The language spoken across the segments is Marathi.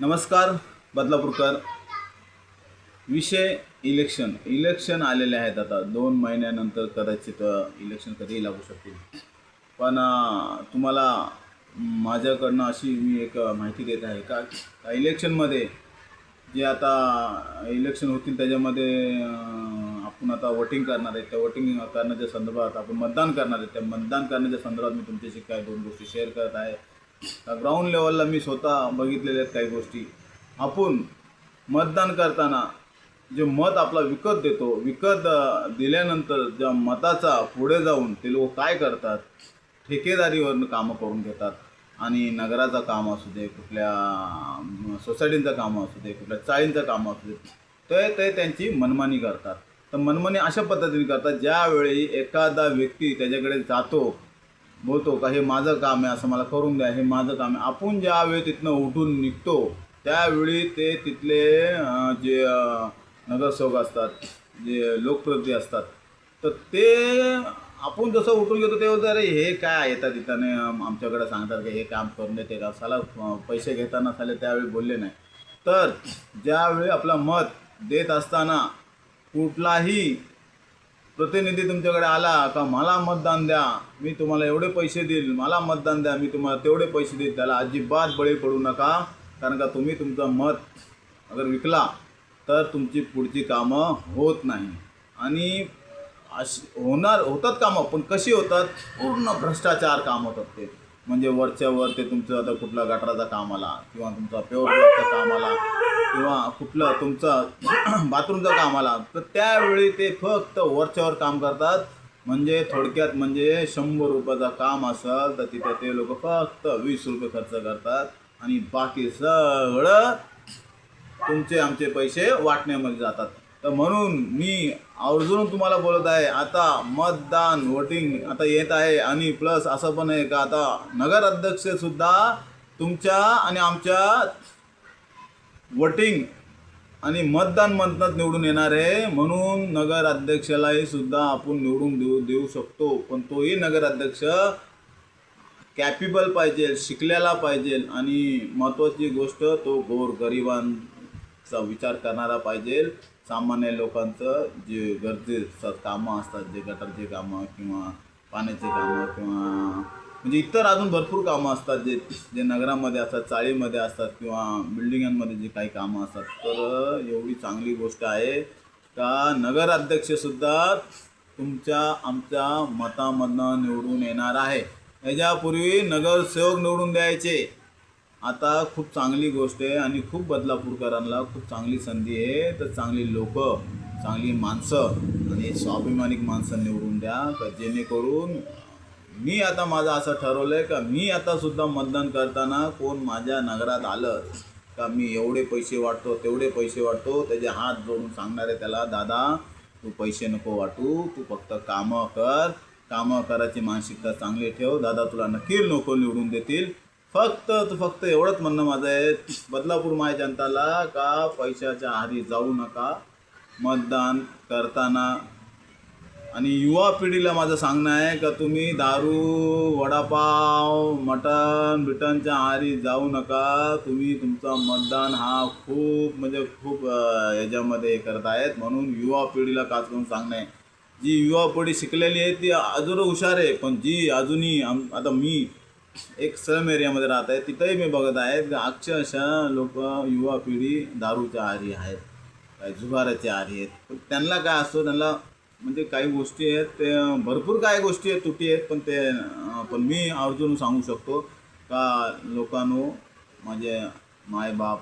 नमस्कार बदलापूरकर. विषय इलेक्शन इलेक्शन आलेले आहेत आता. दोन महिन्यानंतर कदाचित इलेक्शन कधीही लागू शकतील. पण तुम्हाला माझ्याकडनं अशी मी एक माहिती देत आहे का? इलेक्शनमध्ये जे आता इलेक्शन होतील त्याच्यामध्ये आपण आता वोटिंग करणार आहे. त्या वोटिंग करण्याच्या संदर्भात आपण मतदान करणार आहे. त्या मतदान करण्याच्या संदर्भात मी तुमच्याशी काय दोन गोष्टी शेअर करत आहे. ग्राउंड लेवलला मी स्वतः बघितलेल्या आहेत काही गोष्टी. आपण मतदान करताना जे मत आपला विकत देतो विकत दिल्यानंतर ज्या मताचा पुढे जाऊन ते लोक काय करतात? ठेकेदारीवरनं कामं करून घेतात. आणि नगराचं काम असू दे कुठल्या सोसायटींचं कामं असू दे कुठल्या चाळींचं कामं असू दे ते ते त्यांची मनमानी करतात. तर मनमानी अशा पद्धतीने करतात ज्यावेळी एखादा व्यक्ती त्याच्याकडे जातो बोलतो का हे माझं काम आहे असं मला करून द्या हे माझं काम आहे. आपण ज्यावेळी तिथनं उठून निघतो त्यावेळी ते तिथले जे नगरसेवक असतात जे लोकप्रतिनिधी असतात तर ते आपण जसं उठून घेतो तेव्हा अरे हे काय येतात तिथं आमच्याकडे सांगतात की हे काम करून देते का साला पैसे घेताना साले त्यावेळी बोलले नाही. तर ज्यावेळी आपलं मत देत असताना कुठलाही प्रतिनिधी तुमच्याकडे आला का मला मतदान द्या. मी तुम्हाला एवढे पैसे देईल मला मतदान द्या. मी तुम्हाला तेवढे पैसे देईल त्याला अजिबात बळी पडू नका. कारण का तुम्ही तुमचं मत अगर विकला तर तुमची पुढची कामं होत नाही. आणि अशी होणार होतात कामं पण कशी होतात? पूर्ण भ्रष्टाचार काम होतात ते. म्हणजे वरच्या वर ते तुमचं आता कुठला गटाराचा काम आला किंवा तुमचा प्युअर काम आला किंवा कुठलं तुमचं बाथरूमचं काम आला तर त्यावेळी ते फक्त वरच्यावर काम करतात. म्हणजे थोडक्यात म्हणजे शंभर रुपयाचं काम असेल तर तिथे ते लोक फक्त वीस रुपये खर्च करतात. आणि बाकी सगळं तुमचे आमचे पैसे वाटण्यामध्ये जातात. तर म्हणून मी आवर्जून तुम्हाला बोलत आहे आता मतदान वोटिंग आता येत आहे आणि प्लस असं पण आहे का आता नगर अध्यक्ष सुद्धा तुमच्या आणि आमच्या वोटिंग आणि मतदान मतदात निवडून येणार आहे म्हणून नगर अध्यक्षालाही सुद्धा आपण निवडून देऊ देऊ शकतो. पण तोही नगर अध्यक्ष कॅपेबल पाहिजे शिकलेला पाहिजे आणि महत्त्वाची गोष्ट तो गोरगरिबांचा विचार करणारा पाहिजे. सामान्य लोकांचं जे गरजेचं कामं असतात जे गटारचे कामं किंवा पाण्याचे कामं किंवा म्हणजे इतर अजून भरपूर कामं असतात जे जे नगरामध्ये असतात चाळीमध्ये असतात किंवा बिल्डिंगांमध्ये जे काही कामं असतात. तर एवढी चांगली गोष्ट आहे का नगराध्यक्षसुद्धा तुमच्या आमच्या मतामधनं निवडून येणार आहे. याच्यापूर्वी नगरसेवक निवडून द्यायचे. आता खूप चांगली गोष्ट आहे आणि खूप बदलापूरकरांना खूप चांगली संधी आहे. तर चांगली लोक चांगली माणसं आणि स्वाभिमानिक माणसं निवडून द्या का जेणेकरून मी आता माझं असं ठरवलं आहे का मी आता सुद्धा मतदान करताना कोण माझ्या नगरात आलं का मी एवढे पैसे वाटतो तेवढे पैसे वाटतो त्याचे हात जोडून सांगणार आहे त्याला दादा तू पैसे नको वाटू तू फक्त कामं कर कामं करायची मानसिकता चांगली ठेव दादा तुला नक्की लोक निवडून देतील. फक्त तू फक्त एवढंच म्हणणं माझं आहे बदलापूर माय जनताला का पैशाच्या आहारी जाऊ नका मतदान करताना आणि युवा पिढीला माझं सांगणं आहे का तुम्ही दारू वडापाव मटण बिटनच्या आहारी जाऊ नका. तुम्ही तुमचा मतदान हा खूप म्हणजे खूप याच्यामध्ये हे करत आहेत. म्हणून युवा पिढीला काच करून सांगणं आहे. जी युवा पिढी शिकलेली आहे ती अजून हुशार आहे. पण जी अजूनही आम आता मी एक सम एरियामध्ये राहत आहे तिथंही मी बघत आहे की अक्षरशः लोक युवा पिढी दारूच्या आहारी आहेत काही जुगाराच्या आहारी आहेत. पण त्यांना काय असतो त्यांना म्हणजे काही गोष्टी आहेत ते भरपूर काही गोष्टी आहेत तुटी आहेत पण ते पण मी आवर्जून सांगू शकतो का लोकांनो माझे मायबाप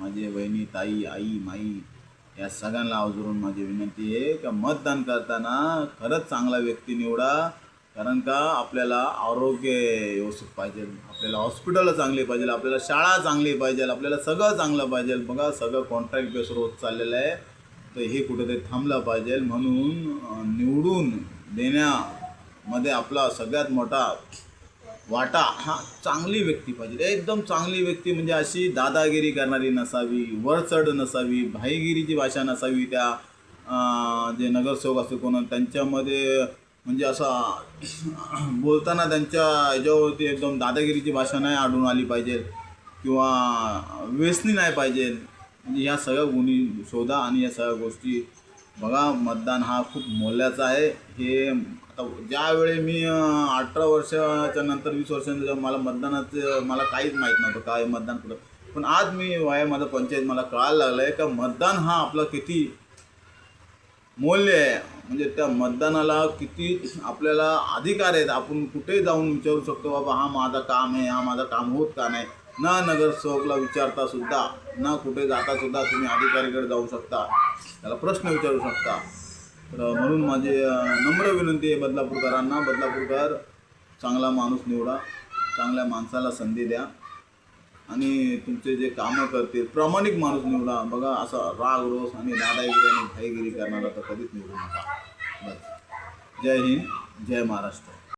माझे वहिनी ताई आई माई या सगळ्यांना आवर्जून माझी विनंती आहे का मतदान करताना खरंच चांगला व्यक्ती निवडा कारण का आपल्याला आरोग्य व्यवस्थित पाहिजे आपल्याला हॉस्पिटल चांगली पाहिजे आपल्याला शाळा चांगली पाहिजे आपल्याला सगळं चांगलं पाहिजे. बघा सगळं कॉन्ट्रॅक्ट बेसवर होत चाललेलं आहे. तर हे कुठेतरी थांबलं पाहिजे म्हणून निवडून देण्यामध्ये आपला सगळ्यात मोठा वाटा हा चांगली व्यक्ती पाहिजे. एकदम चांगली व्यक्ती म्हणजे अशी दादागिरी करणारी नसावी वरचढ नसावी भाईगिरीची भाषा नसावी त्या जे नगरसेवक असते कोण त्यांच्यामध्ये म्हणजे असं बोलताना त्यांच्या ह्याच्यावरती एकदम दादागिरीची भाषा नाही आढळून आली पाहिजे किंवा व्यसनी नाही पाहिजे. म्हणजे सगळ्या गुणी शोधा आणि या सगळ्या गोष्टी बघा मतदान हा खूप मोलाचा आहे. हे आता ज्यावेळी मी अठरा वर्षाच्या नंतर वीस वर्षानंतर मला मतदानाचं मला काहीच माहीत नव्हतं काय मतदान कुठं. पण आज मी वया माझं पंचायत मला कळायला लागलं आहे का मतदान हा आपला किती मूल्य आहे. म्हणजे त्या मतदानाला किती आपल्याला अधिकार आहेत. आपण कुठेही जाऊन विचारू शकतो बाबा हा माझा काम आहे हा माझं काम होत का नाही? ना नगरसेवकला विचारता सुद्धा ना कुठे जाता सुद्धा तुम्ही अधिकारीकडे जाऊ शकता. त्याला प्रश्न विचारू शकता. तर म्हणून माझे नम्र विनंती आहे बदलापूरकरांना. बदलापूरकर चांगला माणूस निवडा. चांगल्या माणसाला संधी द्या. आणि तुमचे जे कामं करतील प्रामाणिक माणूस निवडा. बघा असा राग रोस आणि दादागिरी आणि भाईगिरी करणारा तर कधीच निवडू नका. बस. जय हिंद जय महाराष्ट्र.